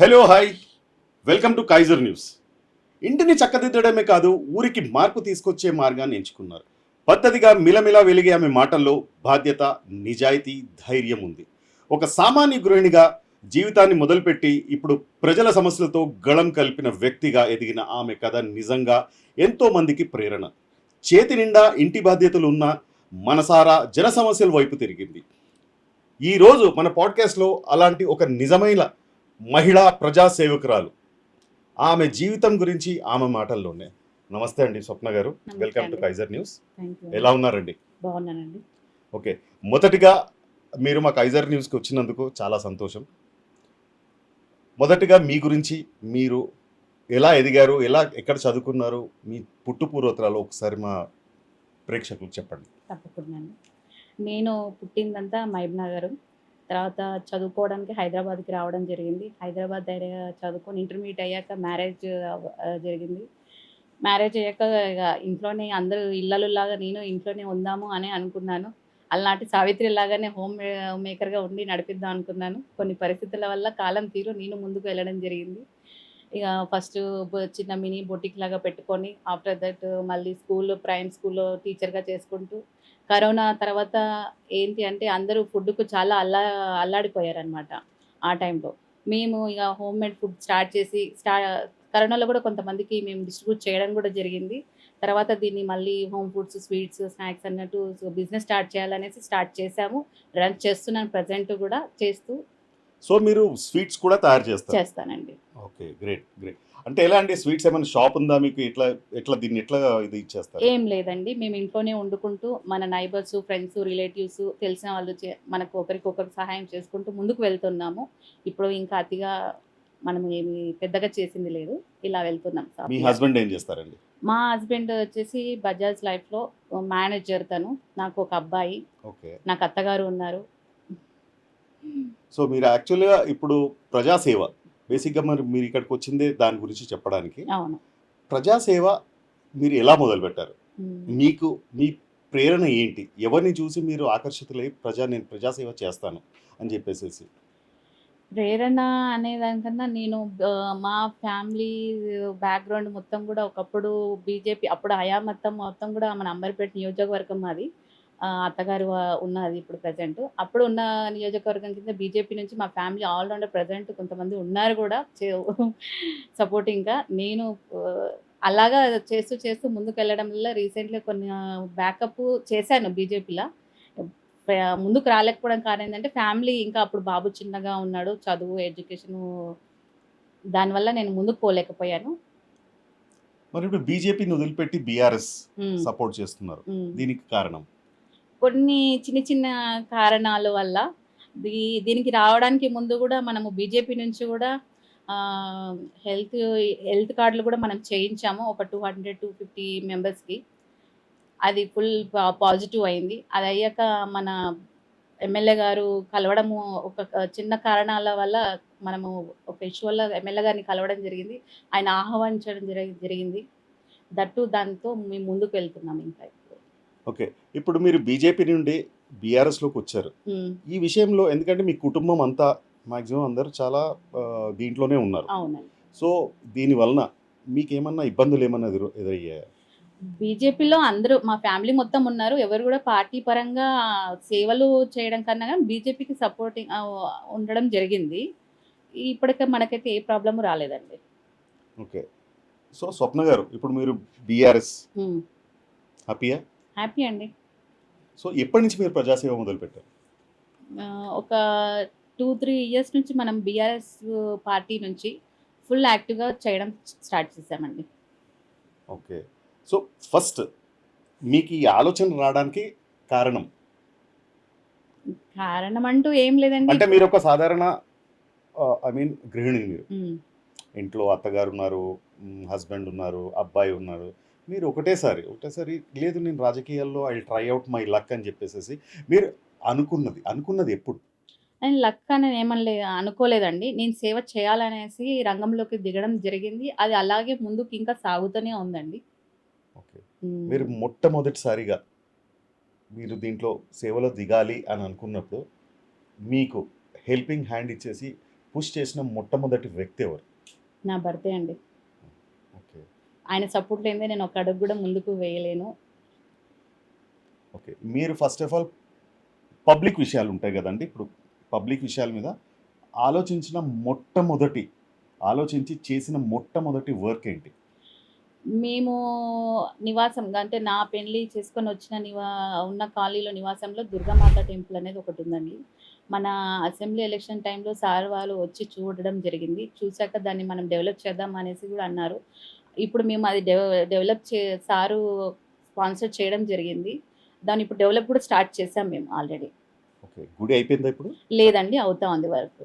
Hello hi. Welcome to Kaizer News. ఇంటిని చక్కదిద్దడమే కాదు ఊరికి మార్పు తీసుకొచ్చే మార్గాన్ని ఎంచుకున్నారు. పద్ధతిగా మిలమిలా వెలిగే ఆమె మాటల్లో బాధ్యత నిజాయితీ ధైర్యం ఉంది. ఒక సామాన్య గృహిణిగా జీవితాన్ని మొదలుపెట్టి ఇప్పుడు ప్రజల సమస్యలతో గళం కలిపిన వ్యక్తిగా ఎదిగిన ఆమె కథ నిజంగా ఎంతోమందికి ప్రేరణ. చేతి నిండా ఇంటి బాధ్యతలు ఉన్న మనసారా జన సమస్యల వైపు తిరిగింది. ఈరోజు మన పాడ్కాస్ట్లో అలాంటి ఒక నిజమైన మహిళా ప్రజా సేవకురాలు ఆమె జీవితం గురించి ఆమె మాటల్లోనే. నమస్తే అండి స్వప్న గారు. Welcome to. కైజర్ న్యూస్ ఎలా ఉన్నారండి? బాగున్నానండి. ఓకే. మొదటిగా మీరు మా కైజర్ న్యూస్కి వచ్చినందుకు చాలా సంతోషం. మొదటిగా మీ గురించి మీరు ఎలా ఎదిగారు? ఎలా ఎక్కడ చదువుకున్నారు? మీ పుట్టు ఒకసారి మా ప్రేక్షకులకు చెప్పండి. తప్పకుండా. నేను పుట్టిందంతా మహబ్ నగర్ తర్వాత చదువుకోవడానికి హైదరాబాద్కి రావడం జరిగింది. హైదరాబాద్ దగ్గర చదువుకొని ఇంటర్మీడియట్ అయ్యాక మ్యారేజ్ జరిగింది. మ్యారేజ్ అయ్యాక ఇక ఇంట్లోనే అందరూ ఇళ్ళలాగా నేను ఇంట్లోనే ఉందాము అని అనుకున్నాను. అలాంటి సావిత్రి లాగానే హోమ్ మేకర్గా ఉండి నడిపిద్దాం అనుకున్నాను. కొన్ని పరిస్థితుల వల్ల కాలం తీరు నేను ముందుకు వెళ్ళడం జరిగింది. ఇక ఫస్ట్ చిన్న మినీ బొటిక్ లాగా పెట్టుకొని ఆఫ్టర్ దట్ మళ్ళీ స్కూల్ ప్రైమ్ స్కూల్లో టీచర్గా చేసుకుంటూ కరోనా తర్వాత ఏంటి అంటే అందరూ ఫుడ్కు చాలా అల్లా అల్లాడిపోయారనమాట ఆ టైంలో. మేము ఇక హోమ్ మేడ్ ఫుడ్ స్టార్ట్ చేసి స్టా కరోనాలో కూడా కొంతమందికి మేము డిస్ట్రిబ్యూట్ చేయడం కూడా జరిగింది. తర్వాత దీన్ని మళ్ళీ హోమ్ ఫుడ్స్ స్వీట్స్ స్నాక్స్ అన్నట్టు బిజినెస్ స్టార్ట్ చేయాలనేసి స్టార్ట్ చేశాము. రన్ చేస్తున్నాను ప్రజెంట్ కూడా చేస్తూ. సో మీరు స్వీట్స్ కూడా తయారు చేస్తారు. చేస్తానండి. Okay great great. అంటే ఎలా అండి? స్వీట్స్ ఏమైనా షాప్ ఉందా మీకు? ఇట్లా ఎట్లా దీన్ని ఎట్లా ఇది ఇచ్చేస్తారు ఏం లేదండి. మేము ఇంట్లోనే వండుకుంటూ మన నైబర్స్ ఫ్రెండ్స్ రిలేటివ్స్ తెలిసిన వాళ్ళు మనకు ఒకరికొకరు సహాయం చేసుకుంటూ ముందుకు వెళ్తున్నాము. ఇప్పుడు ఇంకా అతిగా మనం ఏమి పెద్దగా చేసింది లేదు. ఇలా వెళ్తున్నాం మీ సాఫీగా. హస్బెండ్ ఏం చేస్తారండి? మా హస్బెండ్ వచ్చేసి బజాజ్ లైఫ్లో మేనేజర్ తను. నాకు ఒక అబ్బాయి. ఓకే. నాకు అత్తగారు ఉన్నారు. సో మీరు యాక్చువల్గా ఇప్పుడు ప్రజాసేవ. బేసిక్గా మరి మీరు ఇక్కడికి వచ్చిందే దాని గురించి చెప్పడానికి. అవును. ప్రజాసేవ మీరు ఎలా మొదలుపెట్టారు. మీకు మీ ప్రేరణ ఏంటి? ఎవరిని చూసి మీరు ఆకర్షితులై ప్రజా నేను ప్రజాసేవ చేస్తాను అని చెప్పేసి ప్రేరణ అనే దానికన్నా నేను మా ఫ్యామిలీ బ్యాక్గ్రౌండ్ మొత్తం కూడా ఒకప్పుడు బీజేపీ అప్పుడు హయా మొత్తం మొత్తం కూడా మన అంబర్పేట నియోజకవర్గం ఆ, అత్తగారు ఉన్నది ఇప్పుడు ప్రజెంట్ అప్పుడు ఉన్న నియోజకవర్గం కింద బీజేపీ నుంచి మా ఫ్యామిలీ ఆల్రౌండర్ ప్రజెంట్ కొంతమంది ఉన్నారు కూడా సపోర్టింగ్గా నేను అలాగా చేస్తూ చేస్తూ ముందుకు వెళ్ళడం వల్ల రీసెంట్గా కొన్ని బ్యాకప్ చేశాను బీజేపీలో. ముందుకు రాలేకపోవడం కారణం ఏంటంటే ఫ్యామిలీ ఇంకా అప్పుడు బాబు చిన్నగా ఉన్నాడు చదువు ఎడ్యుకేషన్ దానివల్ల నేను ముందుకు పోలేకపోయాను. మరి ఇప్పుడు బీజేపీని వదిలిపెట్టి బీఆర్ఎస్ సపోర్ట్ చేస్తున్నారు. దీనికి కారణం? కొన్ని చిన్న చిన్న కారణాల వల్ల దీ- దీనికి రావడానికి ముందు కూడా మనము బీజేపీ నుంచి కూడా హెల్త్ హెల్త్ కార్డులు కూడా మనం చేయించాము. ఒక టూ హండ్రెడ్ టూ ఫిఫ్టీ మెంబర్స్కి. అది ఫుల్ పాజిటివ్ అయింది. అది అయ్యాక మన ఎమ్మెల్యే గారు కలవడము ఒక చిన్న కారణాల వల్ల మనము ఒక ఇష్యూ వల్ల ఎమ్మెల్యే గారిని కలవడం జరిగింది. ఆయన ఆహ్వానించడం జరిగి జరిగింది. దట్టు దాంతో మేము ముందుకు వెళ్తున్నాం ఇంకా. ఓకే. ఇప్పుడు మీరు బీజేపీ నుండి బీఆర్ఎస్లోకి వచ్చారు. ఈ విషయంలో ఎందుకంటే మీ కుటుంబం అంతా మాక్సిమం అందరూ చాలా దీంట్లోనే ఉన్నారు. సో దీని వలన మీకేమన్నా ఇబ్బందులు ఏమన్నా ఎదురు ఎదురయ్యాయా? బీజేపీలో అందరూ మా ఫ్యామిలీ మొత్తం ఉన్నారు. ఎవరు కూడా పార్టీ పరంగా సేవలు చేయడం కన్నా కానీ బీజేపీకి సపోర్టింగ్ ఉండడం జరిగింది. ఇప్పటికే మనకైతే ఏ ప్రాబ్లము రాలేదండి. ఓకే. సో స్వప్న గారు ఇప్పుడు మీరు బీఆర్ఎస్ హ్యాపీయా? హ్యాపీ అండి. సో ఎప్పటి నుంచి మీరు ప్రజాసేవ మొదలుపెట్టారు? ఒక టూ త్రీ ఇయర్స్ నుంచి మనం బీఆర్ఎస్ పార్టీ నుంచి ఫుల్ యాక్టివ్గా చేయడం స్టార్ట్ చేసామండి. ఓకే. సో ఫస్ట్ మీకు ఈ ఆలోచన రావడానికి కారణం? కారణం అంటూ ఏం లేదండి. అంటే మీరు ఒక సాధారణ ఐ మీన్ గృహిణి మీరు. ఇంట్లో అత్తగారు ఉన్నారు హస్బెండ్ ఉన్నారు అబ్బాయి ఉన్నారు. మీరు ఒకటేసారి ఒకటేసారి లేదు నేను రాజకీయాల్లో I try out my luck అని చెప్పేసి మీరు అనుకున్నది అనుకున్నది ఎప్పుడు? నేను లక్ అని ఏమనలే అనుకోలేదండి. నేను సేవ చేయాలనేసి రంగంలోకి దిగడం జరిగింది. అది అలాగే ముందుకు ఇంకా సాగుతూనే ఉందండి. ఓకే. మీరు మొట్టమొదటిసారిగా మీరు దీంట్లో సేవలో దిగాలి అని అనుకున్నప్పుడు మీకు హెల్పింగ్ హ్యాండ్ ఇచ్చేసి పుష్ చేసిన మొట్టమొదటి వ్యక్తి ఎవరు? నా భర్తే అండి. ఆయన సపోర్ట్ లేదే నేను ఒక అడుగు కూడా ముందుకు వేయలేను. ఓకే మీరు ఫస్ట్ ఆఫ్ ఆల్ పబ్లిక్ విషయాలు ఉంటాయి కదండి. ఇప్పుడు పబ్లిక్ విషయాల మీద ఆలోచించిన మొట్టమొదటి ఆలోచించి చేసిన మొట్టమొదటి వర్క్ ఏంటి? మేము నివాసం అంటే నా పెళ్ళి చేసుకొని వచ్చిన నివా ఉన్న కాలనీలో నివాసంలో దుర్గామాత టెంపుల్ అనేది ఒకటి ఉందండి. మన అసెంబ్లీ ఎలక్షన్ టైంలో సార్ వాళ్ళు వచ్చి చూడడం జరిగింది. చూశాక దాన్ని మనం డెవలప్ చేద్దాం అనేసి కూడా అన్నారు. ఇప్పుడు మేము అది డెవ డెవలప్ చే సారు స్పాన్సర్ చేయడం జరిగింది. దాన్ని ఇప్పుడు డెవలప్ కూడా స్టార్ట్ చేసాం మేము ఆల్రెడీ. ఓకే గుడి అయిపోయిందా ఇప్పుడు? లేదండి అవుతా ఉంది వర్క్.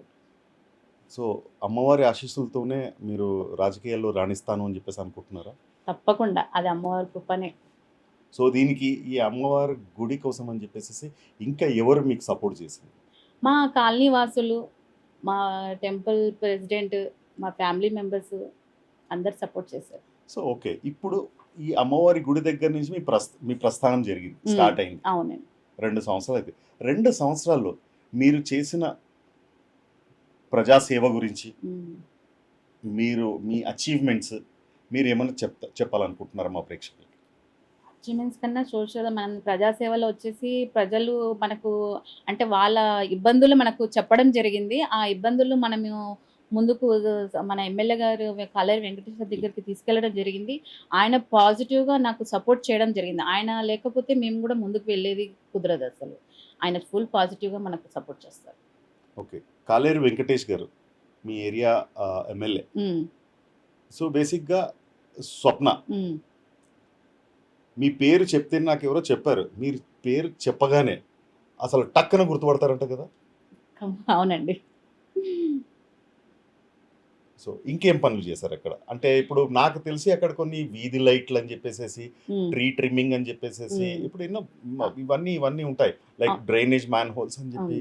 సో అమ్మవారి ఆశీస్సులతోనే మీరు రాజకీయాల్లో రాణిస్తాను అని చెప్పేసి అనుకుంటున్నారా? తప్పకుండా అది అమ్మవారి కృపనే. సో దీనికి ఈ అమ్మవారి గుడి కోసం అని చెప్పేసి ఇంకా ఎవరు మీకు సపోర్ట్ చేసింది? మా కాలనీ వాసులు మా టెంపుల్ ప్రెసిడెంట్ మా ఫ్యామిలీ మెంబర్స్ అందరు సపోర్ట్ చేశారు. So okay. ఇప్పుడు ఈ అమ్మవారి గుడి దగ్గర నుంచి మీ ప్రస్థ మీ ప్రస్థానం జరిగింది. స్టార్ట్ అయింది. అవునండి. రెండు సంవత్సరాలు అయితే. రెండు సంవత్సరాల్లో మీరు చేసిన ప్రజాసేవ గురించి. మీరు మీ అచీవ్మెంట్స్ మీరు ఏమైనా చెప్తా చెప్పాలనుకుంటున్నారా మా ప్రేక్షకులకి? అచీవ్మెంట్స్ కన్నా సోషల్ మనం ప్రజాసేవలో వచ్చేసి ప్రజలు మనకు అంటే వాళ్ళ ఇబ్బందులు మనకు చెప్పడం జరిగింది. ఆ ఇబ్బందులు మనము ముందుకు మన ఎమ్మెల్యే గారు కాలేరు వెంకటేశ్వర దగ్గరికి తీసుకెళ్ళడం జరిగింది. ఆయన పాజిటివ్గా నాకు సపోర్ట్ చేయడం జరిగింది. ఆయన లేకపోతే మేము కూడా ముందుకు వెళ్ళేది కుదరదు అసలు. ఆయన ఫుల్ పాజిటివ్గా మనకు సపోర్ట్ చేస్తారు. ఓకే. కాలేరు వెంకటేష్ గారు మీ ఏరియా ఎమ్మెల్యే. సో బేసిక్గా స్వప్న. మీ పేరు చెప్తే నాకు ఎవరో చెప్పారు. మీరు పేరు చెప్పగానే అసలు టక్కున గుర్తుపడతారంట కదా? అవునండి. సో ఇంకేం పనులు చేశారు అక్కడ? అంటే ఇప్పుడు నాకు తెలిసి అక్కడ కొన్ని వీధి లైట్లు అని చెప్పేసి ట్రీ ట్రిమ్మింగ్ అని చెప్పేసి. ఇప్పుడు ఎన్నో ఇవన్నీ ఇవన్నీ ఉంటాయి. లైక్. డ్రైనేజ్ మ్యాన్ హోల్స్ అని చెప్పి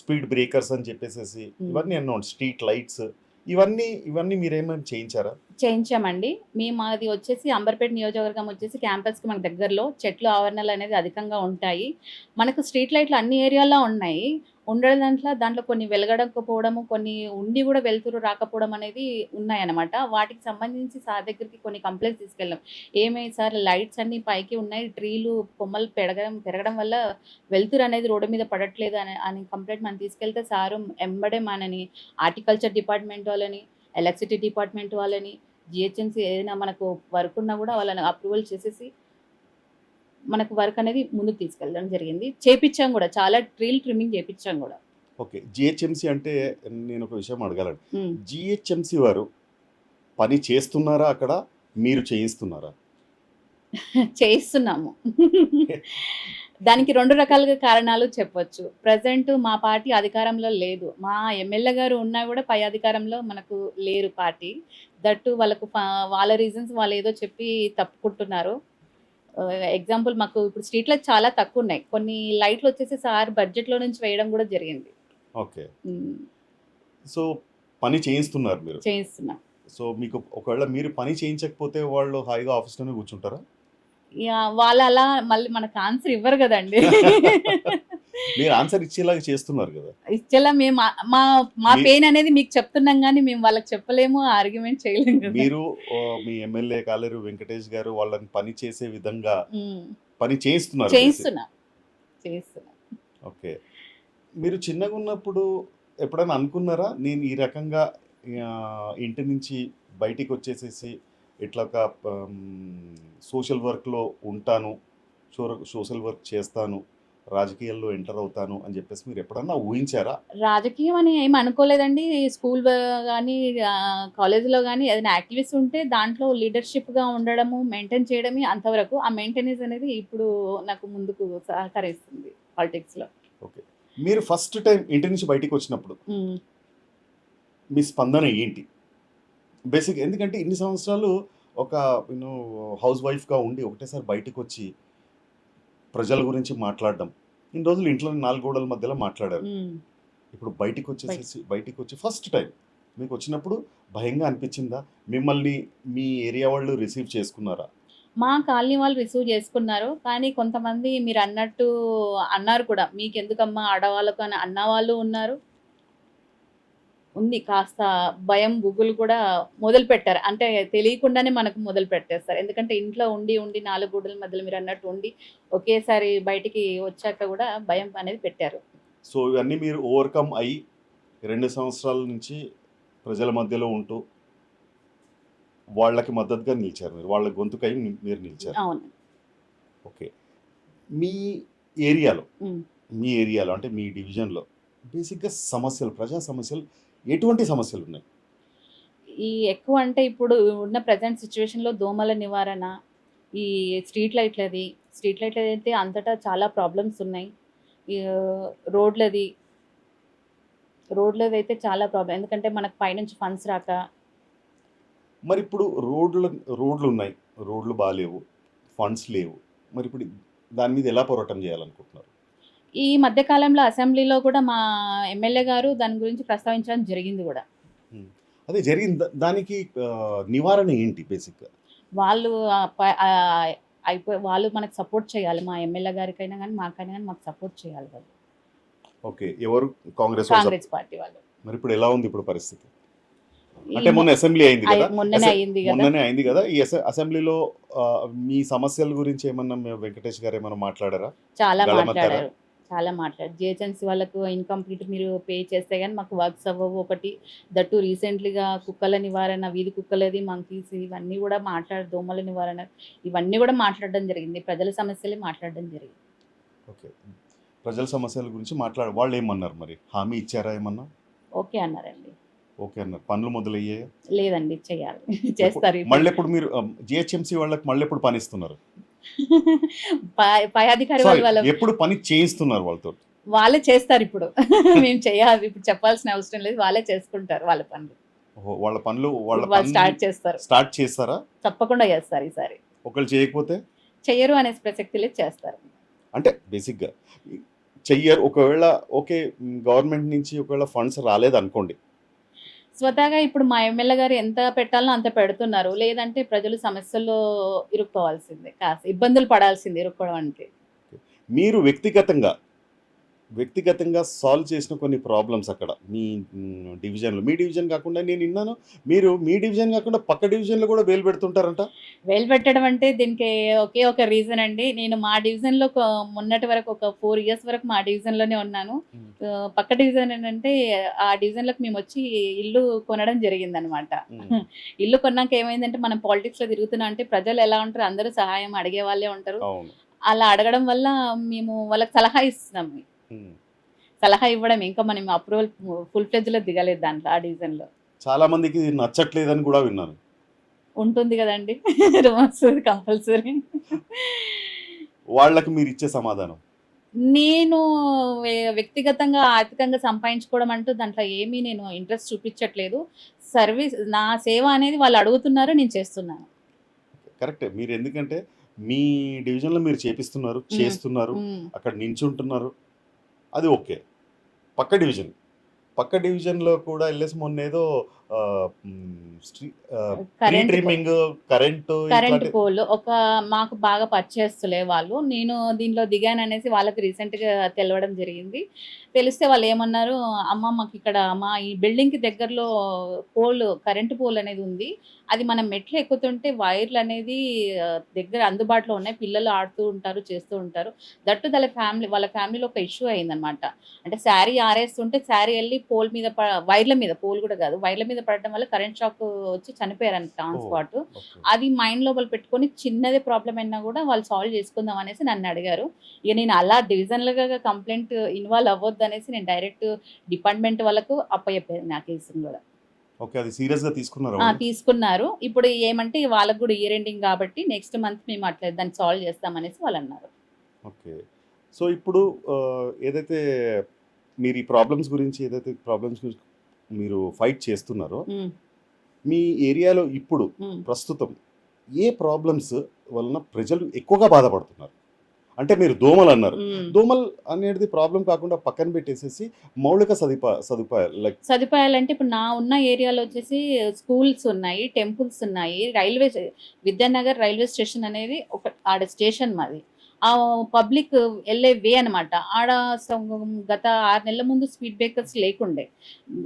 స్పీడ్ బ్రేకర్స్ అని చెప్పేసి. ఇవన్నీ ఎన్నో స్ట్రీట్ లైట్స్ ఇవన్నీ ఇవన్నీ మీరేమైనా చేయించారా? చేయించామండి. మేము అది వచ్చేసి అంబర్పేట నియోజకవర్గం వచ్చేసి క్యాంపస్కి మనకు దగ్గరలో చెట్లు ఆవరణలు అనేది అధికంగా ఉంటాయి. మనకు స్ట్రీట్ లైట్లు అన్ని ఏరియాల్లో ఉన్నాయి. ఉండడం దాంట్లో దాంట్లో కొన్ని వెలగడకపోవడము కొన్ని ఉండి కూడా వెళ్తురు రాకపోవడం అనేది ఉన్నాయన్నమాట. వాటికి సంబంధించి సార్ దగ్గరికి కొన్ని కంప్లైంట్స్ తీసుకెళ్ళాం. ఏమై సార్ లైట్స్ అన్ని పైకి ఉన్నాయి ట్రీలు కొమ్మలు పెరగడం పెరగడం వల్ల వెళ్తురు అనేది రోడ్డు మీద పడట్లేదు అని అని కంప్లైంట్ మనం తీసుకెళ్తే సారు ఎంబడే మనని హార్టికల్చర్ డిపార్ట్మెంట్ వాళ్ళని ఎలక్ట్రిసిటీ డిపార్ట్మెంట్ వాళ్ళని జిహెచ్ఎంసీ ఏదైనా మనకు వర్క్ ఉన్నా కూడా వాళ్ళని అప్రూవల్ చేసేసి మనకు వర్క్ అనేది ముందుకు తీసుకెళ్ళడం జరిగింది. చేపించాం కూడా చాలా ట్రీల్ ట్రిమ్మింగ్ చేపించాం కూడా. ఓకే. జిహెచ్ఎంసి అంటే నేను ఒక విషయం అడగాలండి. జిహెచ్ఎంసి వారు పని చేస్తున్నారా అక్కడ? మీరు చేయిస్తున్నారా? చేయిస్తున్నాము. దానికి రెండు రకాలుగా కారణాలు చెప్పొచ్చు. ప్రజెంట్ మా పార్టీ అధికారంలో లేదు. మా ఎమ్మెల్యే గారు ఉన్నా కూడా పై అధికారంలో మనకు లేరు పార్టీ. దట్టు వాళ్ళకు వాళ్ళ రీజన్స్ వాళ్ళు ఏదో చెప్పి తప్పుకుంటున్నారు. ఎగ్జాంపుల్ మాకు ఇప్పుడు స్ట్రీట్ లైట్ చాలా తక్కువ ఉన్నాయి కొన్ని లైట్లు వచ్చేసి సార్ బడ్జెట్లో నుంచి వేయడం కూడా జరిగింది. ఓకే. సో పని చేయిస్తున్నారు మీరు. చేయిస్తున్నాం. సో మీకు ఒకవేళ మీరు పని చేయించకపోతే వాళ్ళు హాయిగా ఆఫీస్లోనే కూర్చుంటారా? వాళ్ళు అలా మళ్ళీ మనకు ఆన్సర్ ఇవ్వరు కదండి. మీరు ఆన్సర్ ఇచ్చేలాగా చేస్తున్నారు కదా. ఇచ్చేలా మేము మా- మా పెయిన్ అనేది మీకు చెప్తున్నాం కానీ మేము వాళ్ళకి చెప్పలేము ఆర్గ్యుమెంట్ చేయలేము మీరు మీ ఎమ్మెల్యే కాలేరు వెంకటేష్ గారు వాళ్ళని పని చేసే విధంగా పని చేయిస్తున్నారు చేయిస్తున్నా. చేయిస్తున్నా. ఓకే. మీరు చిన్నగా ఉన్నప్పుడు ఎప్పుడైనా అనుకున్నారా? నేను ఈ రకంగా ఇంటి నుంచి బయటికి వచ్చేసేసి ఇట్లా ఒక సోషల్ వర్క్లో ఉంటాను సోషల్ వర్క్ చేస్తాను రాజకీయాల్లో ఎంటర్ అవుతాను అని చెప్పేసి మీరు ఎప్పుడన్నా ఊహించారా? రాజకీయం అని ఏం అనుకోలేదండి. స్కూల్ కానీ కాలేజీలో కానీ ఏదైనా యాక్టివిటీస్ ఉంటే దాంట్లో లీడర్షిప్గా ఉండడము మెయింటైన్ చేయడమే అంతవరకు ఆ మెయింటెనెన్స్ అనేది ఇప్పుడు నాకు ముందుకు సహకరిస్తుంది పాలిటిక్స్లో. ఓకే. మీరు ఫస్ట్ టైం ఇంటి నుంచి బయటికి వచ్చినప్పుడు మీ స్పందన ఏంటి? బేసిక్ ఎందుకంటే ఇన్ని సంవత్సరాలు ఒక యూనో హౌస్ వైఫ్గా ఉండి ఒకటేసారి బయటకు వచ్చి ప్రజల గురించి మాట్లాడడం. ఇన్ని రోజులు ఇంట్లో నాలుగు గోడల మధ్యలో మాట్లాడారు. ఇప్పుడు బయటికి వచ్చేసేసి బయటికి వచ్చి ఫస్ట్ టైం. మీకు వచ్చినప్పుడు భయంగా అనిపించిందా? మిమ్మల్ని మీ ఏరియా వాళ్ళు రిసీవ్ చేసుకున్నారా? మా కాలనీ వాళ్ళు రిసీవ్ చేసుకున్నారు. కానీ కొంతమంది మీరు అన్నట్టు అన్నారు కూడా. మీకు ఎందుకమ్మా ఆడవాళ్ళకు అని అన్న వాళ్ళు ఉన్నారు. ఉంది. కాస్త భయం బుగ్గులు కూడా మొదలు పెట్టారు అంటే తెలియకుండానే మనకు మొదలు పెట్టేస్తారు ఎందుకంటే ఇంట్లో ఉండి ఉండి నాలుగు గూడల మధ్యలో మీరు అన్నట్టు ఉండి ఒకేసారి బయటికి వచ్చాక కూడా భయం అనేది పెట్టారు. సో ఇవన్నీ మీరు ఓవర్కమ్ అయ్యి రెండు సంవత్సరాల నుంచి ప్రజల మధ్యలో ఉంటూ వాళ్ళకి మద్దతుగా నిలిచారు మీరు. వాళ్ళ గొంతుకై మీరు నిలిచారు. అవును. ఓకే. మీ ఏరియాలో. మీ ఏరియాలో అంటే మీ డివిజన్లో బేసిక్గా సమస్యలు ప్రజా సమస్యలు ఎటువంటి సమస్యలు ఉన్నాయి? ఈ ఎక్కువ అంటే ఇప్పుడు ఉన్న ప్రజెంట్ సిచ్యువేషన్లో దోమల నివారణ ఈ స్ట్రీట్ లైట్లది స్ట్రీట్ లైట్లు అయితే అంతటా చాలా ప్రాబ్లమ్స్ ఉన్నాయి. రోడ్లది రోడ్లది అయితే చాలా ప్రాబ్లం ఎందుకంటే మనకు పైనుంచి ఫండ్స్ రాక. మరి ఇప్పుడు రోడ్లు రోడ్లు ఉన్నాయి. రోడ్లు బాగాలేవు ఫండ్స్ లేవు. మరి ఇప్పుడు దాని మీద ఎలా పోరాటం చేయాలనుకుంటున్నారు? ఈ మధ్య కాలంలో అసెంబ్లీలో కూడా మా ఎమ్మెల్యే గారు దాని గురించి ప్రస్తావించడం జరిగింది కూడా. అదే జరిగింది దానికి నివారణ ఏంటి బేసిక్గా? వాళ్ళు అయిపోయి వాళ్ళు మనకు సపోర్ట్ చేయాలి. మా ఎమ్మెల్యే గారికైనా కానీ మాకైనా కానీ మాకు సపోర్ట్ చేయాలి వాళ్ళు. ఓకే. ఎవరు? కాంగ్రెస్ కాంగ్రెస్ పార్టీ వాళ్ళు. మరి ఇప్పుడు ఎలా ఉంది ఇప్పుడు పరిస్థితి? అంటే మొన్న అసెంబ్లీ అయింది కదా? మొన్ననే అయింది కదా? మొన్ననే అయింది కదా? ఈ అసె- అసెంబ్లీలో మీ సమస్యల గురించి ఏమన్నా వెంకటేష్ గారు ఏమన్నా మాట్లాడారా? చాలా? మాట్లాడారు. చాలా మాట్లాడారు. జిహెచ్ఎంసీ వాళ్ళకు ఇన్కంప్లీట్ మీరు పే చేస్తే కానీ మాకు వర్క్స్ అవ్వవు. ఒకటి దట్టు రీసెంట్లీగా కుక్కల నివారణ వీధి కుక్కలది మంకీస్ ఇవన్నీ కూడా మాట్లాడ దోమల నివారణ ఇవన్నీ కూడా మాట్లాడడం జరిగింది. ప్రజల సమస్యలే మాట్లాడడం జరిగింది. ఓకే. ప్రజల సమస్యల గురించి మాట్లాడ వాళ్ళు ఏమన్నారు మరి? హామీ ఇచ్చారా ఏమన్నా? ఓకే అన్నారండి. ఓకే అన్నారు. పనులు మొదలయ్యాయి? లేదండి చేయాలి. చేస్తారు ఇప్పుడు. మళ్ళీ ఎప్పుడు మీరు జిహెచ్ఎంసీ వాళ్ళకి మళ్ళీ ఎప్పుడు పని ఇస్తున్నారు పై- అధికారి వాళ్ళు వాళ్ళ ఎప్పుడు పని చేయిస్తున్నారు వాళ్ళతో? వాళ్ళే చేస్తారు ఇప్పుడు. మేము చేయాలి ఇప్పుడు చెప్పాల్సిన అవసరం లేదు వాళ్ళే చేసుకుంటారు వాళ్ళ పనులు. వాళ్ళ పనులు వాళ్ళ స్టార్ట్ చేస్తారు. స్టార్ట్ చేస్తారా? తప్పకుండా చేస్తారు ఈసారి. ఒకళ్ళు చేయకపోతే? చెయ్యరు అనే ప్రసక్తి లేదు చేస్తారు. అంటే బేసిక్గా చెయ్యరు. ఒకవేళ ఓకే గవర్నమెంట్ నుంచి ఒకవేళ ఫండ్స్ రాలేదు అనుకోండి స్వతహాగా ఇప్పుడు మా ఎమ్మెల్యే గారు ఎంత పెట్టాలో అంత పెడుతున్నారు. లేదంటే ప్రజలు సమస్యల్లో ఇరుక్కోవాల్సిందే కాస్త ఇబ్బందులు పడాల్సిందే ఇరుక్కోవడం అంటే మీరు వ్యక్తిగతంగా వ్యక్తిగతంగా సాల్వ్ చేసిన కొన్ని ప్రాబ్లమ్స్ అక్కడ. మీ డివిజన్లో. మీ డివిజన్ కాకుండా నేను విన్నాను మీరు మీ డివిజన్ కాకుండా పక్క డివిజన్లో కూడా వేలు పెడుతుంటారంట? వేలు పెట్టడం అంటే దీనికి ఒకే ఒక రీజన్ అండి. నేను మా డివిజన్లో మొన్నటి వరకు ఒక ఫోర్ ఇయర్స్ వరకు మా డివిజన్లోనే ఉన్నాను. పక్క డివిజన్ ఏంటంటే ఆ డివిజన్లోకి మేము వచ్చి ఇల్లు కొనడం జరిగిందనమాట. మ్, ఇల్లు కొన్నాక ఏమైందంటే మనం పాలిటిక్స్లో తిరుగుతున్నా అంటే ప్రజలు ఎలా ఉంటారు అందరూ సహాయం అడిగే వాళ్ళే ఉంటారు. అలా అడగడం వల్ల మేము వాళ్ళకి సలహా ఇస్తున్నాం. సలహా ఇవ్వడం ఇంకా మనం అప్రూవల్ ఫుల్ ఫ్లెజ్లో దిగలేదు దాంట్లో ఆ డివిజన్లో చాలా మందికి ఇది నచ్చట్లేదని కూడా విన్నాను ఉంటుంది కదండి. Rumours compulsory. వాళ్ళకి మీరు ఇచ్చే సమాధానం? నేను వ్యక్తిగతంగా ఆర్థికంగా సంపాదించుకోవడం అంటూ దాంట్లో ఏమీ నేను ఇంట్రెస్ట్ చూపించట్లేదు. సర్వీస్ నా సేవ అనేది వాళ్ళు అడుగుతున్నారు నేను చేస్తున్నాను. కరెక్టే. మీరు ఎందుకంటే మీ డివిజన్లో మీరు చేపిస్తున్నారు. చేస్తున్నారు. అక్కడ నించుంటున్నారు. అది ఓకే. పక్క డివిజన్. పక్క డివిజన్లో కూడా వెళ్ళేసి మొన్న ఏదో tree trimming current current pole ఒక మాకు బాగా పర్చేస్తులే వాళ్ళు. నేను దీనిలో దిగాను అనేసి వాళ్ళకి రీసెంట్గా తెలవడం జరిగింది. తెలిస్తే వాళ్ళు ఏమన్నారు అమ్మ మాకు ఇక్కడ మా ఈ బిల్డింగ్కి దగ్గరలో పోల్ కరెంట్ పోల్ అనేది ఉంది. అది మనం మెట్లు ఎక్కుతుంటే వైర్లు అనేది దగ్గర అందుబాటులో ఉన్నాయి. పిల్లలు ఆడుతూ ఉంటారు చేస్తూ ఉంటారు. దట్టు వాళ్ళ ఫ్యామిలీ వాళ్ళ ఫ్యామిలీలో ఒక ఇష్యూ అయిందనమాట అంటే శారీ ఆరేస్తుంటే శారీ వెళ్ళి పోల్ మీద వైర్ల మీద పోల్ కూడా కాదు వైర్ల మీద పడడం వల్ల కరెంట్ షాక్ వచ్చి చనిపోయారంట ఆన్. స్పాట్. అది మైండ్ లోపల పెట్టుకొని చిన్నదే ప్రాబ్లం అయినా కూడా వాళ్ళు సాల్వ్ చేసుకుందాం అనేసి నన్ను అడిగారు. ఇక నేను అలా డివిజన్లుగా కంప్లైంట్ ఇన్వాల్వ్ అవ్వద్దు అనేసి నేను డైరెక్ట్ డిపార్ట్మెంట్ వాళ్ళకు అప్పచెప్పాను నా కేసును కూడా. ఓకే అది సీరియస్గా తీసుకున్నారు తీసుకున్నారు. ఇప్పుడు ఏమంటే వాళ్ళకు కూడా ఇయర్ ఎండింగ్ కాబట్టి నెక్స్ట్ మంత్ మేము అట్లా దాన్ని సాల్వ్ చేస్తామనేసి వాళ్ళు అన్నారు. ఓకే. సో ఇప్పుడు ఏదైతే మీరు ఈ ప్రాబ్లమ్స్ గురించి ఏదైతే ప్రాబ్లమ్స్ గురించి మీరు ఫైట్ చేస్తున్నారో మీ ఏరియాలో ఇప్పుడు. ప్రస్తుతం ఏ ప్రాబ్లమ్స్ వలన ప్రజలు ఎక్కువగా బాధపడుతున్నారు అంటే మీరు దోమలు అన్నారు. దోమలు అనేది ప్రాబ్లం కాకుండా పక్కన పెట్టేసేసి మౌలిక సదుపా సదుపాయాలు లైక్ సదుపాయాలంటే ఇప్పుడు నా ఉన్న ఏరియాలో వచ్చేసి స్కూల్స్ ఉన్నాయి టెంపుల్స్ ఉన్నాయి రైల్వే విద్యానగర్ రైల్వే స్టేషన్ అనేది ఒక ఆడ స్టేషన్ మాది ఆ పబ్లిక్ వెళ్ళే వే అనమాట ఆడ గత ఆరు నెలల ముందు స్పీడ్ బ్రేకర్స్ లేకుండే.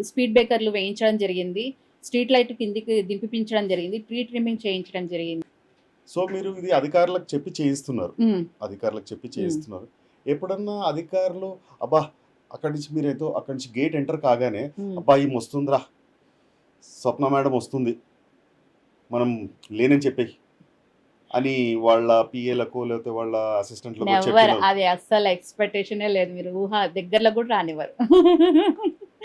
స్పీడ్ బ్రేకర్లు వేయించడం జరిగింది. స్ట్రీట్ లైట్ కిందికి దింపిపించడం జరిగింది. ట్రీ ట్రిమ్మింగ్ చేయించడం జరిగింది. సో మీరు ఇది అధికారులకు చెప్పి చేయిస్తున్నారు. అధికారులకు చెప్పి చేయిస్తున్నారు. ఎప్పుడన్నా అధికారులు అబ్బా అక్కడి నుంచి మీరు ఏదో అక్కడి నుంచి గేట్ ఎంటర్ కాగానే. అబ్బా ఈమె వస్తుందిరా స్వప్న మేడం వస్తుంది. మనం లేనని చెప్పి అని వాళ్ళ పిఏలకు లేకపోతే వాళ్ళ అసిస్టెంట్లకు చెప్పిన అది అస్సలు ఎక్స్పెక్టేషనే లేదు. మీరు ఊహ దగ్గరలో కూడా రానివ్వరు.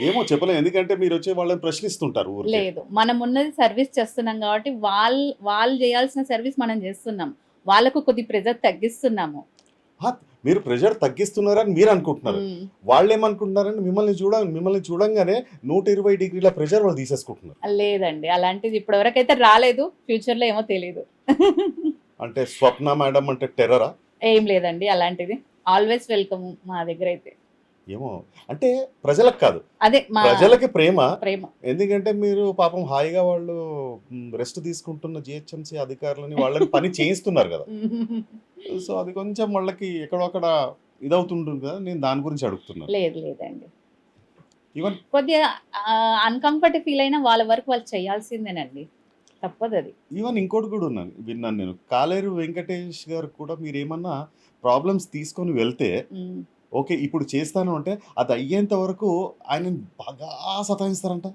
ఏమో చెప్పలేం. ఎందుకంటే మీరు వచ్చి వాళ్ళని ప్రశ్నిస్తుంటారు లేదు. మనం ఉన్నది సర్వీస్ చేస్తున్నాం కాబట్టి వాళ్ళు వాళ్ళు చేయాల్సిన సర్వీస్ మనం చేస్తున్నాం. వాళ్ళకు కొద్ది ప్రెజర్ తగ్గిస్తున్నాము. మీరు ప్రెషర్ తగ్గిస్తున్నారని మీరు అనుకుంటున్నారు. వాళ్ళు ఏమనుకుంటున్నారని మిమ్మల్ని చూడ మిమ్మల్ని చూడంగానే నూట ఇరవై డిగ్రీల ప్రెషర్ వాళ్ళు తీసేసుకుంటున్నారు. లేదండి అలాంటిది ఇప్పటివరకు రాలేదు ఫ్యూచర్లో ఏమో తెలియదు అంటే స్వప్న మేడం అంటే టెర్రరా? ఏం లేదండి అలాంటిది. ఆల్వేస్ వెల్కమ్ మా దగ్గర అయితే ఏమో. అంటే ప్రజలకు కాదు. అదే ప్రజలకి ప్రేమ. ప్రేమ. ఎందుకంటే మీరు పాపం హాయిగా వాళ్ళు రెస్ట్ తీసుకుంటున్న జిహెచ్ఎంసీ అధికారులని వాళ్ళని పని చేయిస్తున్నారు కదా. సో అది కొంచెం వాళ్ళకి ఎక్కడొక్కడ ఇదవుతుంటుంది కదా. నేను దాని గురించి అడుగుతున్నాను లేదు లేదండి. ఈవెన్ కొద్దిగా అన్కంఫర్ట్ ఫీల్ అయినా వాళ్ళ వరకు వాళ్ళు చేయాల్సిందేనండి. తప్పదు అది. ఈవెన్ ఇంకోటి కూడా ఉన్నాను విన్నాను నేను. కాలేరు వెంకటేష్ గారు కూడా మీరు ఏమన్నా ప్రాబ్లమ్స్ తీసుకొని వెళ్తే. ఓకే ఇప్పుడు చేస్తాను అంటే అది అయ్యేంత వరకు ఆయన బాగా సతాయిస్తారంట.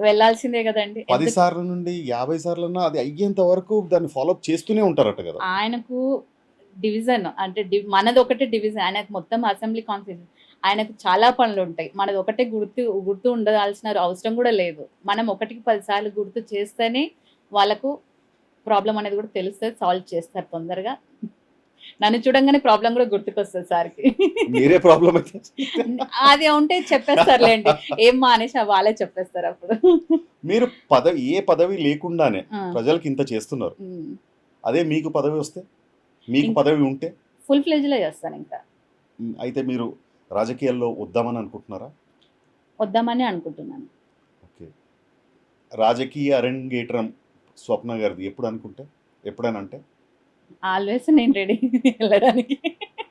వెళ్ళాల్సిందే కదండి. పది సార్ల నుండి యాభై సార్లన్నా అది అయ్యేంత వరకు దాన్ని ఫాలోఅప్ చేస్తూనే ఉంటారట కదా. ఆయనకు డివిజన్ అంటే మనది ఒకటే డివిజన్. ఆయనకు మొత్తం అసెంబ్లీ కాన్స్టిట్యూషన్ ఆయనకు చాలా పనులు ఉంటాయి. మనది ఒకటే గుర్తు గుర్తు ఉండాల్సిన అవసరం కూడా లేదు. మనం ఒకటికి పదిసార్లు గుర్తు చేస్తేనే వాళ్ళకు ప్రాబ్లం అనేది కూడా తెలుస్తుంది సాల్వ్ చేస్తారు తొందరగా. నన్ను చూడంగానే ప్రాబ్లం కూడా గుర్తుకొస్తుంది సార్కి. మీరే ప్రాబ్లం అయితే అది ఉంటే చెప్పేస్తారులేండి. ఏం మా అనేసి వాళ్ళే చెప్పేస్తారు అప్పుడు. మీరు పదవి ఏ పదవి లేకుండానే ప్రజలకు ఇంత చేస్తున్నారు. అదే మీకు పదవి వస్తే? మీకు పదవి ఉంటే? ఫుల్ ఫ్లెజ్లో చేస్తాను ఇంకా. అయితే మీరు రాజకీయాల్లో వద్దామని అనుకుంటున్నారా? వద్దామని అనుకుంటున్నాను. ఓకే. రాజకీయ అరంగేట్రం స్వప్న గారిది ఎప్పుడు అనుకుంటే? ఎప్పుడైనా అంటే ఆల్వేస్ నేను రెడీ వెళ్ళడానికి.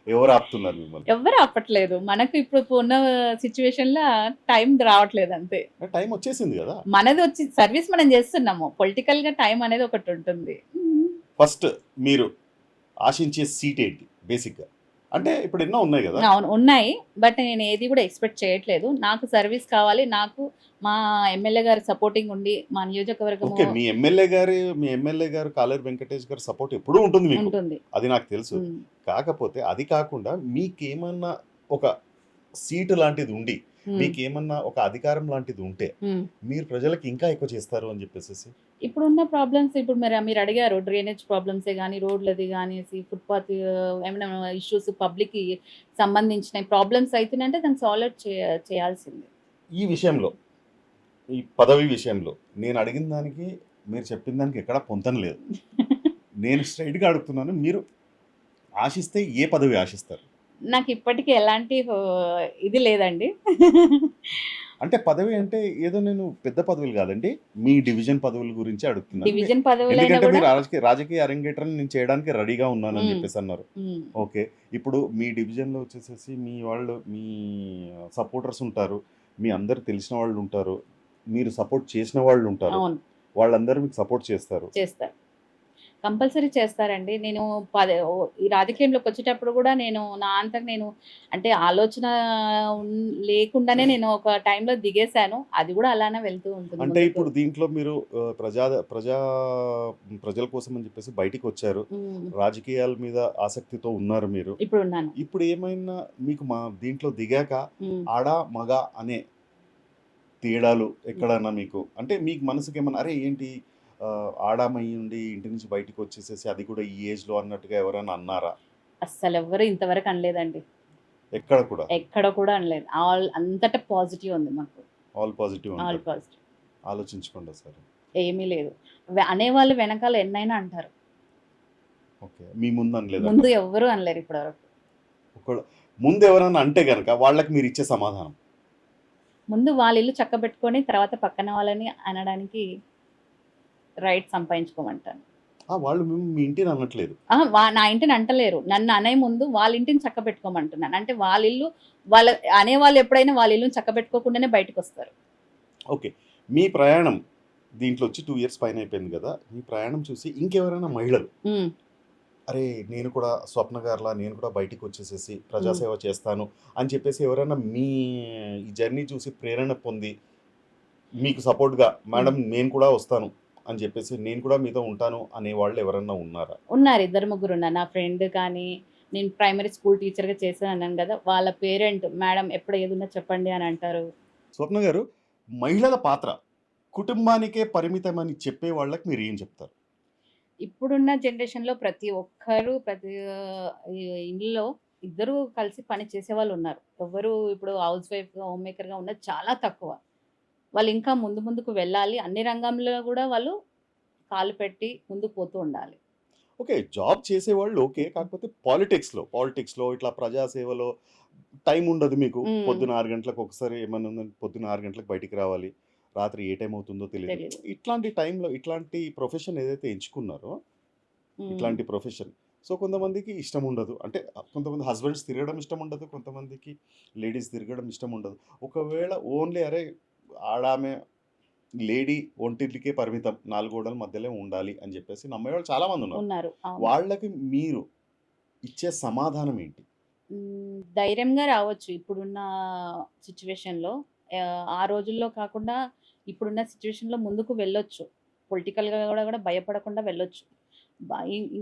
ఎవరు ఆపుతున్నారు మిమ్మల్ని? ఎవరు ఆపట్లేదు. మనకు ఇప్పుడు ఉన్న సిచ్యువేషన్లో టైం రావట్లేదు అంతే. టైం వచ్చేసింది కదా? మనది వచ్చి సర్వీస్ మనం చేస్తున్నాము. పొలిటికల్గా టైం అనేది ఒకటి ఉంటుంది. ఫస్ట్ మీరు ఆశించే సీట్ ఏంటి? బేసిక్గా అంటే ఇప్పుడు ఎన్నో ఉన్నాయి కదా? అవును ఉన్నాయి. బట్ నేను ఏది కూడా ఎక్స్పెక్ట్ చేయట్లేదు. నాకు సర్వీస్ కావాలి. నాకు మా ఎమ్మెల్యే గారి సపోర్టింగ్ ఉండి మా నియోజకవర్గం ఓకే మీ ఎమ్మెల్యే గారి మీ ఎమ్మెల్యే గారు కాలేరు వెంకటేష్ గారి సపోర్ట్ ఎప్పుడూ ఉంటుంది మీకు? ఉంటుంది. అది నాకు తెలుసు. కాకపోతే అది కాకుండా మీకేమన్నా ఒక సీటు లాంటిది ఉండి ఉమ్, మీకేమన్నా ఒక అధికారం లాంటిది ఉంటే. మీరు ప్రజలకు ఇంకా ఎక్కువ చేస్తారు అని చెప్పేసి ఇప్పుడు ఉన్న ప్రాబ్లమ్స్ ఇప్పుడు మీరు మీరు అడిగారు డ్రైనేజ్ ప్రాబ్లమ్సే కానీ రోడ్లది కానీ ఫుట్పాత్ ఏమైనా ఇష్యూస్ పబ్లిక్ సంబంధించిన ప్రాబ్లమ్స్ అవుతున్నాయంటే దాన్ని సాల్వ్ చేయాల్సిందే. ఈ విషయంలో ఈ పదవి విషయంలో నేను అడిగిన దానికి మీరు చెప్పిన దానికి ఎక్కడా పొంతన లేదు. నేను స్ట్రైట్గా అడుగుతున్నాను మీరు ఆశిస్తే ఏ పదవి ఆశిస్తారు? నాకు ఇప్పటికీ ఎలాంటి ఇది లేదండి. అంటే పదవి అంటే ఏదో నేను పెద్ద పదవులు కాదండి. మీ డివిజన్ పదవుల గురించి అడుగుతున్నాను. డివిజన్ మీరు రాజకీయ అరంగేట్రం నేను చేయడానికి రెడీగా ఉన్నానని మ్మ్. చెప్పేసి అన్నారు. ఓకే. ఇప్పుడు మీ డివిజన్లో వచ్చేసేసి మీ వాళ్ళు మీ సపోర్టర్స్ ఉంటారు. మీ అందరు తెలిసిన వాళ్ళు ఉంటారు. మీరు సపోర్ట్ చేసిన వాళ్ళు ఉంటారు. వాళ్ళందరూ మీకు సపోర్ట్ చేస్తారు. చేస్తారు. కంపల్సరీ చేస్తారండి. నేను పదే ఈ రాజకీయంలోకి వచ్చేటప్పుడు కూడా నేను నా అంతకు నేను అంటే ఆలోచన లేకుండానే నేను ఒక టైంలో దిగేశాను. అది కూడా అలానే వెళ్తూ ఉంటుంది అంటే. ఇప్పుడు దీంట్లో మీరు ప్రజా ప్రజా ప్రజల కోసం అని చెప్పేసి బయటికి వచ్చారు. రాజకీయాల మీద ఆసక్తితో ఉన్నారు మీరు. ఇప్పుడు ఉన్నాను. ఇప్పుడు ఏమైనా మీకు మా దీంట్లో దిగాక. ఆడ మగ అనే తేడాలు ఎక్కడన్నా మీకు? అంటే మీకు మనసుకి ఏమన్నా అరే ఏంటి ఆ, ఆడామయ్యి ఉండి ఇంటి నుంచి బయటికి వచ్చేసేసి అది కూడా ఈ ఏజ్లో అన్నట్టుగా ఎవరైనా అన్నారా? అస్సలు ఎవ్వరు ఇంతవరకు అనలేదండి. ఎక్కడ కూడా? ఎక్కడ కూడా అనలేదు. ఆల్ అంతటా పాజిటివ్ ఉంది మాకు. All positive all positive. ఆలోచించుకోండి సార్ ఏమీ లేదు. అనేవాళ్ళు వెనకాల ఎన్నైనా అంటారు. ఓకే. మీ ముందు అనలేదు ముందు ఎవ్వరూ అనలేరు ఇప్పటివరకు. ఒక ముందు ఎవరైనా అంటే గనక వాళ్ళకి మీరు ఇచ్చే సమాధానం. ముందు వాళ్ళ ఇల్లు చక్కబెట్టుకొని తర్వాత పక్కన వాళ్ళని అనడానికి రైట్ సంపాదించుకోమంటాను. వాళ్ళు మీ- ఇంటిని అనట్లేదు. నా ఇంటిని అంటలేరు. నన్ను అనే ముందు వాళ్ళ ఇంటిని చక్క పెట్టుకోమంటున్నాను. అంటే వాళ్ళ ఇల్లు వాళ్ళ అనేవాళ్ళు ఎప్పుడైనా వాళ్ళ ఇల్లుని చక్క పెట్టుకోకుండానే బయటకు వస్తారు. ఓకే. మీ ప్రయాణం దీంట్లో వచ్చి టూ ఇయర్స్ పైన అయిపోయింది కదా మీ ప్రయాణం చూసి ఇంకెవరైనా మహిళలు? అరే నేను కూడా స్వప్న గారిలా నేను కూడా బయటికి వచ్చేసేసి ప్రజాసేవ చేస్తాను అని చెప్పేసి ఎవరైనా మీ ఈ జర్నీ చూసి ప్రేరణ పొంది మీకు సపోర్ట్గా మేడం నేను కూడా వస్తాను. అని చెప్పేసి నేను కూడా మీతో ఉంటాను అనే వాళ్ళు ఎవరన్నా ఉన్నారా? ఉన్నారు. ఇద్దరు ముగ్గురు ఉన్నారు. నా ఫ్రెండ్ కానీ నేను ప్రైమరీ స్కూల్ టీచర్గా చేశాను అన్నాను కదా వాళ్ళ పేరెంట్ మేడం ఎప్పుడు ఏదున్నా చెప్పండి అని అంటారు. స్వప్న గారు మహిళల పాత్ర కుటుంబానికే పరిమితమని చెప్పే వాళ్ళకి మీరు ఏం చెప్తారు? ఇప్పుడున్న జనరేషన్లో ప్రతి ఒక్కరు ప్రతి ఇంట్లో ఇద్దరు కలిసి పని చేసే వాళ్ళు ఉన్నారు. ఎవరు ఇప్పుడు హౌస్ వైఫ్గా హోమ్ మేకర్గా ఉన్నది చాలా తక్కువ. వాళ్ళు ఇంకా ముందు ముందుకు వెళ్ళాలి. అన్ని రంగంలో కూడా వాళ్ళు కాలు పెట్టి ముందుకు పోతూ ఉండాలి. ఓకే జాబ్ చేసేవాళ్ళు ఓకే కాకపోతే పాలిటిక్స్లో పాలిటిక్స్లో ఇట్లా ప్రజాసేవలో టైం ఉండదు మీకు. పొద్దున ఆరు గంటలకు ఒకసారి ఏమన్నా ఉందంటే పొద్దున ఆరు గంటలకు బయటికి రావాలి. రాత్రి ఏ టైం అవుతుందో తెలియదు. ఇట్లాంటి టైంలో ఇట్లాంటి ప్రొఫెషన్ ఏదైతే ఎంచుకున్నారో. ఇట్లాంటి ప్రొఫెషన్. సో కొంతమందికి ఇష్టం ఉండదు. అంటే కొంతమంది హస్బెండ్స్ తిరగడం ఇష్టం ఉండదు. కొంతమందికి లేడీస్ తిరగడం ఇష్టం ఉండదు. ఒకవేళ ఓన్లీ అరే ఆడామె లేడీ ఒంటింటికే పరిమితం. నాలుగు గోడల మధ్యలో ఉండాలి అని చెప్పేసి నమ్మేవాళ్ళు చాలా మంది ఉన్నారు. వాళ్ళకి మీరు ఇచ్చే సమాధానం ఏంటి? ధైర్యంగా రావచ్చు ఇప్పుడున్న సిచ్యువేషన్లో. ఆ రోజుల్లో కాకుండా ఇప్పుడున్న సిచ్యువేషన్లో ముందుకు వెళ్ళొచ్చు. పొలిటికల్గా కూడా కూడా భయపడకుండా వెళ్ళొచ్చు.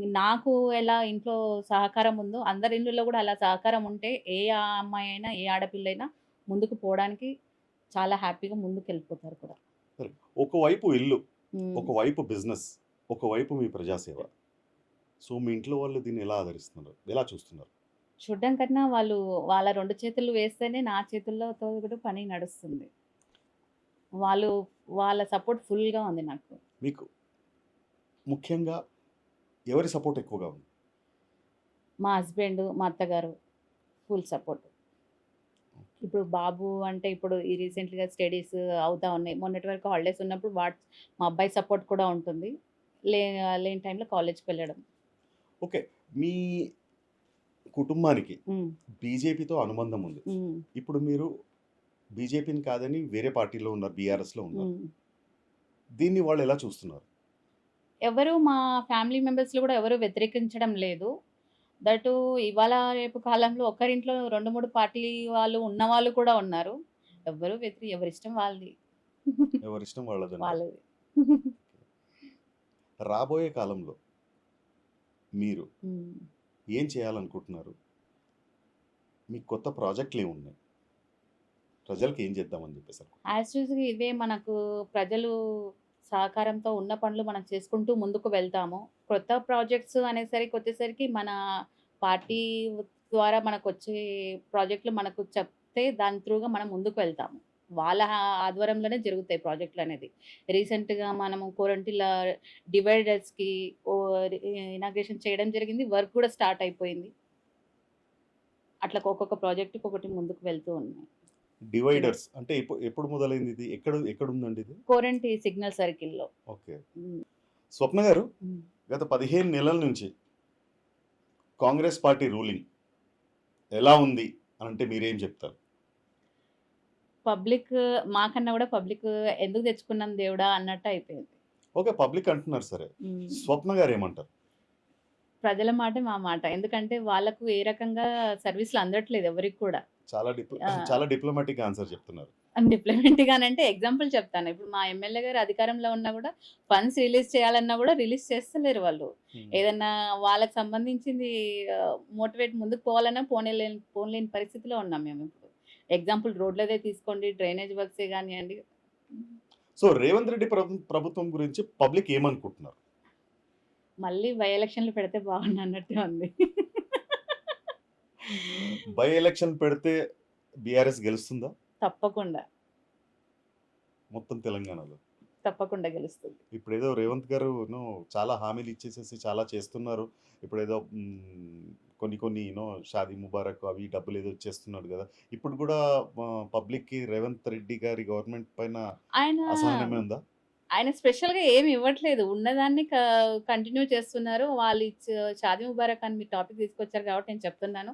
నాకు ఎలా ఇంట్లో సహకారం ఉందో అందరి ఇంట్లో కూడా అలా సహకారం ఉంటే ఏ అమ్మాయి అయినా ఏ ఆడపిల్ల అయినా ముందుకు పోవడానికి చాలా హ్యాపీగా ముందుకు వెళ్ళిపోతారు కూడా ఒకవైపు ఇల్లు ఒకవైపు బిజినెస్ ఒకవైపు మీ ప్రజాసేవ. సో మీ ఇంట్లో వాళ్ళు దీన్ని ఎలా ఆదరిస్తున్నారు? ఎలా చూస్తున్నారు? చూడడం కన్నా వాళ్ళు వాళ్ళ రెండు చేతులు వేస్తేనే నా చేతుల్లోతో కూడా పని నడుస్తుంది. వాళ్ళు వాళ్ళ సపోర్ట్ ఫుల్గా ఉంది నాకు. మీకు ముఖ్యంగా ఎవరి సపోర్ట్ ఎక్కువగా ఉంది? మా హస్బెండ్ మా అత్తగారు ఫుల్ సపోర్ట్. ఇప్పుడు బాబు అంటే ఇప్పుడు ఈ రీసెంట్గా స్టడీస్ అవుతా ఉన్నాయి. మొన్నటి వరకు హాలిడేస్ ఉన్నప్పుడు వాట్ మా అబ్బాయి సపోర్ట్ కూడా ఉంటుంది. లే లేని టైంలో కాలేజ్కి వెళ్ళడం. ఓకే. మీ కుటుంబానికి బీజేపీతో అనుబంధం ఉంది. ఇప్పుడు మీరు బీజేపీని కాదని వేరే పార్టీలో ఉన్నారు బీఆర్ఎస్లో ఉన్నారు. దీన్ని వాళ్ళు ఎలా చూస్తున్నారు? ఎవరు మా ఫ్యామిలీ మెంబర్స్లో కూడా ఎవరు వ్యతిరేకించడం లేదు. దట్ ఇవాళ రేపు కాలంలో ఒకరింట్లో రెండు మూడు పార్టీ వాళ్ళు ఉన్న వాళ్ళు కూడా ఉన్నారు. ఎవరు వ్యతిరే ఎవరి ఇష్టం వాళ్ళది. ఎవరి ఇష్టం వాళ్ళదని వాళ్ళది. రాబోయే కాలంలో మీరు. ఏం చేయాలనుకుంటున్నారు? మీకు కొత్త ప్రాజెక్టులు ఏమున్నాయి ప్రజలకు ఏం చేద్దామని చెప్పేసి? యాజ్ యూజ్గా ఇవే మనకు ప్రజలు సహకారంతో ఉన్న పనులు మనం చేసుకుంటూ ముందుకు వెళ్తాము. కొత్త ప్రాజెక్ట్స్ అనేసరికి వచ్చేసరికి మన పార్టీ ద్వారా మనకు వచ్చే ప్రాజెక్టులు మనకు చెప్తే దాని త్రూగా మనం ముందుకు వెళ్తాము. వాళ్ళ ఆధ్వర్యంలోనే జరుగుతాయి ప్రాజెక్టులు అనేది. రీసెంట్గా మనము కోరంటిల డివైడర్స్కి ఇనాగ్రేషన్ చేయడం జరిగింది. వర్క్ కూడా స్టార్ట్ అయిపోయింది. అట్లా ఒక్కొక్క ప్రాజెక్టుకి ఒకటి ముందుకు వెళ్తూ ఉన్నాయి. డివైడర్స్ అంటే ఎప్పుడు మొదలైంది ఇది? ఎక్కడ ఎక్కడ ఉందండి ఇది? కోరంటి సిగ్నల్ సర్కిల్లో. ఓకే. స్వప్న గారు గత పదిహేను నెలల నుంచి కాంగ్రెస్ పార్టీ రూలింగ్ ఎలా ఉంది అని అంటే మీరేం చెప్తారు? పబ్లిక్ మాకన్నా కూడా పబ్లిక్ ఎందుకు తెచ్చుకున్నాం దేవుడా అన్నట్టు అయిపోయింది. ఓకే పబ్లిక్ అంటున్నారు సరే. స్వప్న గారు ఏమంటారు? ప్రజల మాట మా మాట. ఎందుకంటే వాళ్ళకు ఏ రకంగా సర్వీసులు అందట్లేదు ఎవరికి కూడా. చాలా. చాలా డిప్లొమాటిక్ ఆన్సర్ చెప్తున్నారు. డిప్లొమెంట్ గానంటే ఎగ్జాంపుల్ చెప్తాను. ఇప్పుడు మా ఎమ్మెల్యే గారు అధికారంలో ఉన్నా కూడా ఫండ్స్ రిలీజ్ చేయాలన్నా కూడా రిలీజ్ చేస్తలేరు వాళ్ళు. ఏదన్నా వాళ్ళకి సంబంధించింది మోటివేట్ ముందుకు పోవాలన్నా పోనేలేని పోలేని పరిస్థితిలో ఉన్నాం మేము ఇప్పుడు. ఎగ్జాంపుల్ రోడ్లదే తీసుకోండి డ్రైనేజ్ వర్క్సే కానివ్వండి. సో రేవంత్ రెడ్డి ప్రభు- ప్రభుత్వం గురించి పబ్లిక్ ఏమనుకుంటున్నారు? మళ్ళీ బై ఎలక్షన్లు పెడితే బాగుండు అన్నట్టే ఉంది. బై ఎలక్షన్ పెడితే బీఆర్ఎస్ గెలుస్తుందా? తప్పకుండా. మొత్తం తెలంగాణలో? తప్పకుండా గెలుస్తుంది. ఇప్పుడు ఏదో రేవంత్ గారు చాలా హామీలు ఇచ్చేసేసి చాలా చేస్తున్నారు. ఇప్పుడు ఏదో కొన్ని కొన్ని యూనో షాదీ ముబారక్ అవి డబ్బులు ఏదో చేస్తున్నాడు కదా. ఇప్పుడు కూడా పబ్లిక్కి రేవంత్ రెడ్డి గారి గవర్నమెంట్ పైన అసహనమే ఉందా? ఆయన స్పెషల్‌గా ఏమి ఇవ్వట్లేదు. ఉన్నదాన్ని కంటిన్యూ చేస్తున్నారు. వాళ్ళు ఇచ్చ షాదీ ముబారక్ అని మీరు టాపిక్ తీసుకొచ్చారు కాబట్టి నేను చెప్తున్నాను.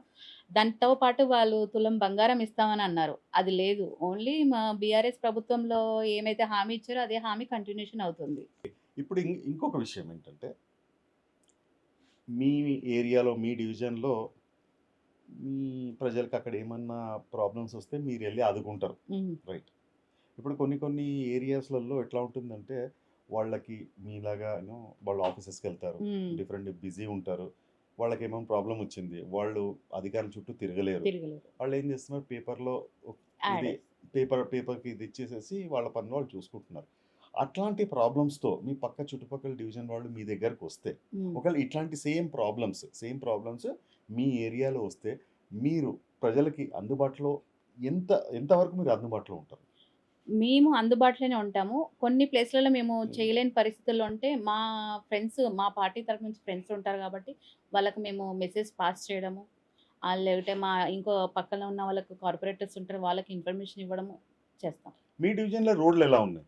దాంతో పాటు వాళ్ళు తులం బంగారం ఇస్తామని అన్నారు. అది లేదు. ఓన్లీ మా బీఆర్ఎస్ ప్రభుత్వంలో ఏమైతే హామీ ఇచ్చారో అదే హామీ కంటిన్యూషన్ అవుతుంది. ఇప్పుడు ఇంకొక విషయం ఏంటంటే మీ ఏరియాలో, మీ డివిజన్‌లో మీ ప్రజలకి అక్కడ ఏమన్నా ప్రాబ్లమ్స్ వస్తే మీరెళ్ళి ఆదుకుంటారు. హ్మ్. రైట్. ఇప్పుడు కొన్ని కొన్ని ఏరియాస్‌లలో ఎట్లా ఉంటుందంటే వాళ్ళకి మీలాగా యూ నో వాళ్ళు ఆఫీసెస్‌కెళ్తారు. హ్మ్. డిఫరెంట్ బిజీ ఉంటారు. వాళ్ళకేమో ప్రాబ్లమ్ వచ్చింది. వాళ్ళు అధికారుల చుట్టూ తిరగలేరు. వాళ్ళు ఏం చేస్తున్నారు పేపర్‌లో ఇది. పేపర్ పేపర్‌కి ఇది ఇచ్చేసేసి వాళ్ళ పనిలో వాళ్ళు చూసుకుంటున్నారు. అట్లాంటి ప్రాబ్లమ్స్‌తో మీ పక్క చుట్టుపక్కల డివిజన్ వాళ్ళు మీ దగ్గరకొస్తే హ్మ్. ఒకవేళ ఇట్లాంటి సేమ్ ప్రాబ్లమ్స్, సేమ్ ప్రాబ్లమ్స్ మీ ఏరియాలో వస్తే మీరు ప్రజలకి అందుబాటులో ఎంత ఎంత వరకు మీరు అందుబాటులో ఉంటారు? మేము అందుబాటులోనే ఉంటాము. కొన్ని ప్లేస్‌లలో మేము. చేయలేని పరిస్థితుల్లో ఉంటే మా ఫ్రెండ్స్ మా పార్టీ తరపు నుంచి ఫ్రెండ్స్ ఉంటారు కాబట్టి వాళ్ళకి మేము మెసేజ్ పాస్ చేయడము. లేకపోతే మా ఇంకో పక్కన ఉన్న వాళ్ళకి కార్పొరేటర్స్ ఉంటారు. వాళ్ళకి ఇన్ఫర్మేషన్ ఇవ్వడము చేస్తాం. మీ డివిజన్‌లో రోడ్లు ఎలా ఉన్నాయి?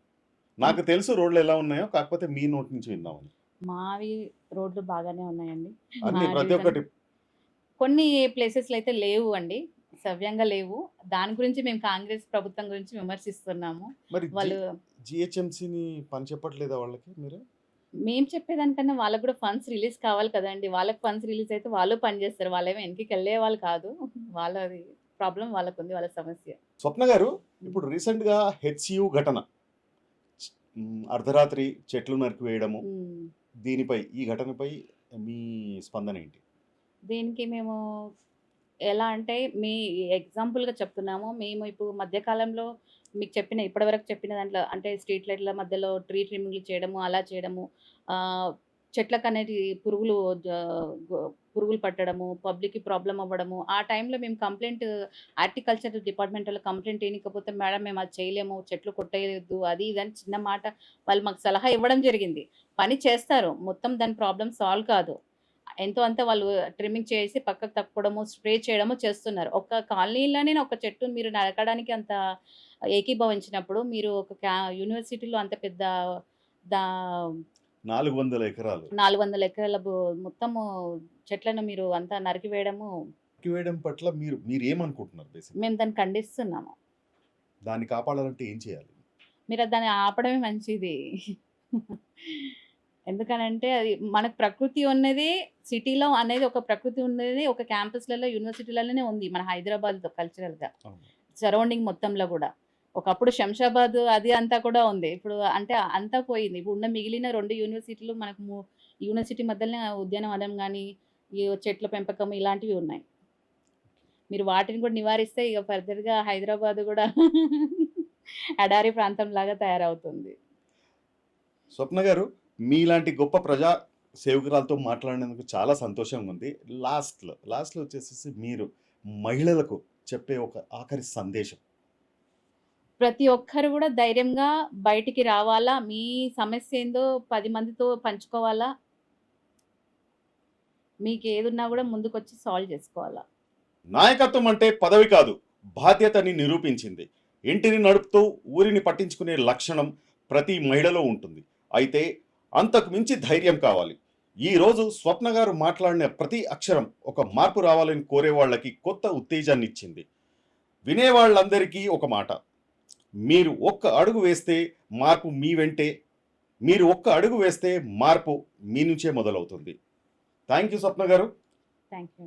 నాకు తెలుసు రోడ్లు ఎలా ఉన్నాయో కాకపోతే మీ నోటి నుంచి విందామని. మావి రోడ్లు బాగానే ఉన్నాయండి. ప్రతి ఒక్కటి కొన్ని ప్లేసెస్‌లో అయితే లేవు అండి. సవ్యంగా లేవు. దాని గురించి మేము కాంగ్రెస్ ప్రభుత్వం గురించి విమర్శిస్తున్నాము. వాళ్ళు జీహెచ్ఎంసీని పని చెప్పట్లేదా వాళ్ళకి మీరు? మేము చెప్పేదానికన్నా వాళ్ళకి కూడా ఫండ్స్ రిలీజ్ కావాలి కదండీ! వాళ్ళకి ఫండ్స్ రిలీజ్ అయితే వాళ్ళు పని చేస్తారు. వాళ్ళేమో వెనక్కికెళ్ళే వాళ్ళు కాదు. వాళ్ళది ప్రాబ్లమ్ వాళ్ళకుంది. వాళ్ళ సమస్య. స్వప్న గారు. ఇప్పుడు రీసెంట్‌గా హెచ్‌సియు ఘటన. అర్ధరాత్రి చెట్లు నరికివేయడము. దీనిపై ఈ ఘటనపై మీ స్పందన ఏంటి? దీనికి మేము ఎలా అంటే మీ ఎగ్జాంపుల్‌గా చెప్తున్నాము. మేము ఇప్పుడు మధ్యకాలంలో మీకు చెప్పిన ఇప్పటివరకు చెప్పిన దాంట్లో అంటే స్ట్రీట్ లైట్‌ల మధ్యలో ట్రీ ట్రిమ్మింగ్‌లు చేయడము, అలా చేయడము. చెట్లకు అనేది పురుగులు పురుగులు పట్టడము, పబ్లిక్‌కి ప్రాబ్లం అవ్వడము. ఆ టైంలో మేము కంప్లైంట్ హార్టికల్చర్ వాళ్ళు కంప్లైంట్ ఇయనీకపోతే మేడం మేము అది చేయలేము. చెట్లు కొట్టేయద్దు అది ఇది అని చిన్న మాట వాళ్ళు మాకు సలహా ఇవ్వడం జరిగింది. పని చేస్తారు. మొత్తం దాని ప్రాబ్లం సాల్వ్ కాదు. ఎంతో అంత వాళ్ళు ట్రిమ్మింగ్ చేసి పక్కకు తప్పుకోవడము, స్ప్రే చేయడము చేస్తున్నారు. ఒక కాలనీలోనే ఒక చెట్టుని మీరు నరకడానికి అంత ఏకీభవించినప్పుడు మీరు ఒక యూనివర్సిటీలో అంత పెద్ద దా 400 ఎకరాలు. 400 ఎకరాల భూ మొత్తము చెట్లను మీరు అంతా నరికివేయడము నరికివేయడం పట్ల మీరు మీరేమనుకుంటున్నారు బేసిక్‌గా? మేము దాన్ని ఖండిస్తున్నాము. దాన్ని కాపాడాలంటే ఏం చేయాలి? మీరు దాన్ని ఆపడమే మంచిది. ఎందుకనంటే అది మనకు ప్రకృతి ఉన్నది సిటీలో అనేది ఒక ప్రకృతి ఉన్నది ఒక క్యాంపస్‌లలో, యూనివర్సిటీలలోనే ఉంది. మన హైదరాబాద్‌లో కల్చరల్‌గా. సరౌండింగ్ మొత్తంలో గూడా. ఒకప్పుడు శంషాబాద్ అది అంతా కూడా ఉంది. ఇప్పుడు అంటే అంతా పోయింది. ఇప్పుడు ఉన్న మిగిలిన 2 యూనివర్సిటీలు మనకు యూనివర్సిటీ మధ్యలోనే ఉద్యానవనం గాని, ఈ చెట్ల పెంపకం ఇలాంటివి ఉన్నాయి. మీరు వాటిని కూడా నివారిస్తే ఇగ ఫర్దర్‌గా హైదరాబాద్ గూడా ఎడారి ప్రాంతంలాగా తయారవుతుంది. స్వప్న గారు మీలాంటి గొప్ప ప్రజా సేవకురాలతో మాట్లాడినందుకు చాలా సంతోషంగా ఉంది. లాస్ట్‌లో, లాస్ట్‌లో వచ్చేసేసి మీరు మహిళలకు చెప్పే ఒక ఆఖరి సందేశం. ప్రతి ఒక్కరు గూడా ధైర్యంగా బయటికి రావాలా. మీ సమస్య ఏందో 10 మందితో పంచుకోవాలా. మీకేదున్నా గూడా ముందుకొచ్చి సాల్వ్ చేసుకోవాలా. నాయకత్వం అంటే పదవి కాదు, బాధ్యతని నిరూపించింది. ఇంటిని నడుపుతూ ఊరిని పట్టించుకునే లక్షణం ప్రతి మహిళలో ఉంటుంది. అయితే అంతకు మించి ధైర్యం కావాలి. ఈరోజు స్వప్న గారు మాట్లాడిన ప్రతి అక్షరం ఒక మార్పు రావాలని కోరే వాళ్ళకి కొత్త ఉత్తేజాన్నిచ్చింది. వినేవాళ్ళందరికీ ఒక మాట. మీరు ఒక్క అడుగు వేస్తే మార్పు మీ వెంటే. మీరు ఒక్క అడుగు వేస్తే మార్పు మీ నుంచే మొదలవుతుంది. థ్యాంక్ యూ స్వప్న గారు. Thank you